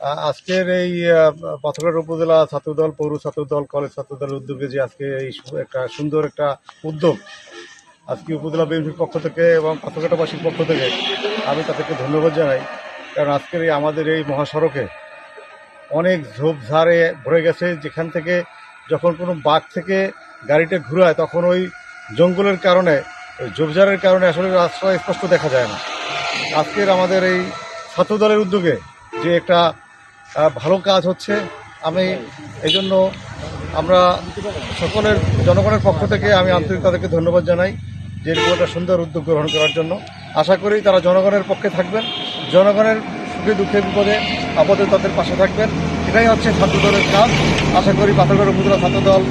আজকের এই পাথরঘাটা উপজেলা ছাত্রদল, পৌর ছাত্রদল, কলেজ ছাত্রদলের উদ্যোগে যে আজকে এই একটা সুন্দর একটা উদ্যোগ আজকে উপজেলা বিএনপির পক্ষ থেকে এবং পাথরঘাটাবাসীর পক্ষ থেকে আমি তাদেরকে ধন্যবাদ জানাই। কারণ আজকের এই আমাদের এই মহাসড়কে অনেক ঝোপঝাড়ে ভরে গেছে। যেখান থেকে যখন কোনো বাঘ থেকে গাড়িটা ঘুরায়, তখন ওই জঙ্গলের কারণে, ওই ঝোপঝাড়ের কারণে আসলে রাস্তা স্পষ্ট দেখা যায় না। আজকের আমাদের এই ছাত্রদলের উদ্যোগে যে একটা ভালো কাজ হচ্ছে। আমি এই জন্য আমরা সকলের, জনগণের পক্ষ থেকে আমি আন্তরিক তাদেরকে ধন্যবাদ জানাই যে এরকম একটা সুন্দর উদ্যোগ গ্রহণ করার জন্য। আশা করি তারা জনগণের পক্ষে থাকবেন, জনগণের সুখে দুঃখে বিপদে আপদে তাদের পাশে থাকবেন। এটাই হচ্ছে ছাত্রদলের কাজ। আশা করি পাথরগড় উপজেলা ছাত্রদল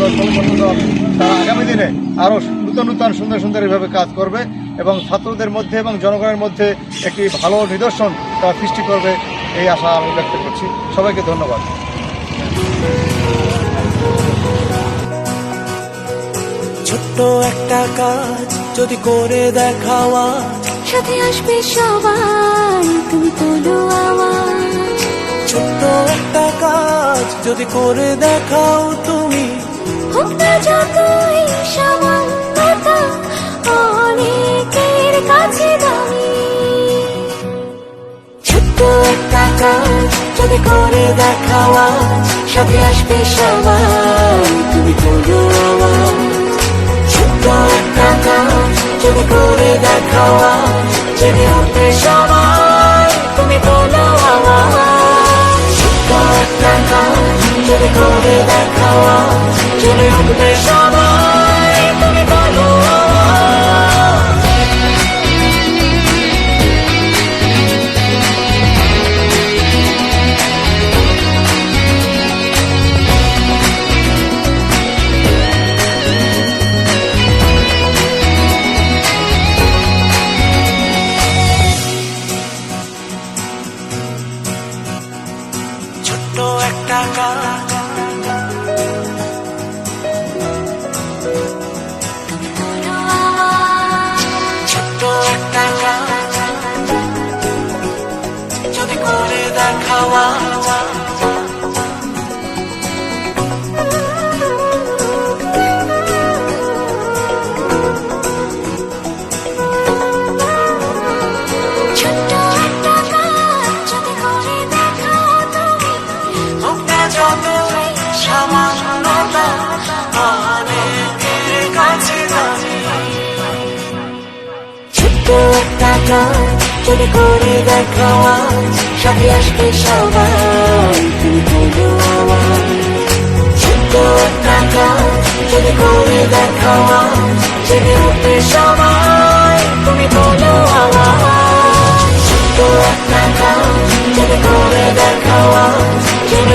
দল ছাত্রদল, তারা আগামী দিনে আরও নূতন নূতন সুন্দর সুন্দর এভাবে কাজ করবে এবং ছাত্রদের মধ্যে এবং জনগণের মধ্যে একটি ভালো নিদর্শন তারা সৃষ্টি করবে। এই আশা আমি ব্যক্ত করছি। সবাইকে ধন্যবাদ। ছোট্ট একটা কাজ যদি করে দেখাও সাথে আসবে সবাই তুমি তোলো আওয়াজ ছোট্ট একটা কাজ যদি করে দেখাও তুমি। হোক না যতই কাজ যদি করে দেখাও সাথে আসবে সবাই। তুমি তোলো আওয়াজ ছোট্ট একটা কাজ যদি করে দেখাও আজ জেনে সবাই। তুমি তোলো আওয়াজ ছোট্ট একটা কাজ যদি করে দেখাও আজ জেনে সবাই। ছোট্ট একটা কাজ ছোট্ট একটা কাজ যদি করে দেখাও একটা কাজ যদি করে দেখাও আজ সাথে আসবে সবাই তুমি বলো আওয়াজ ছোট্ট কাজ যদি করে দেখাও আজ উঠবে সবাই তুমি বলো আওয়াজ ছোট্ট কাজ যদি করে সবাই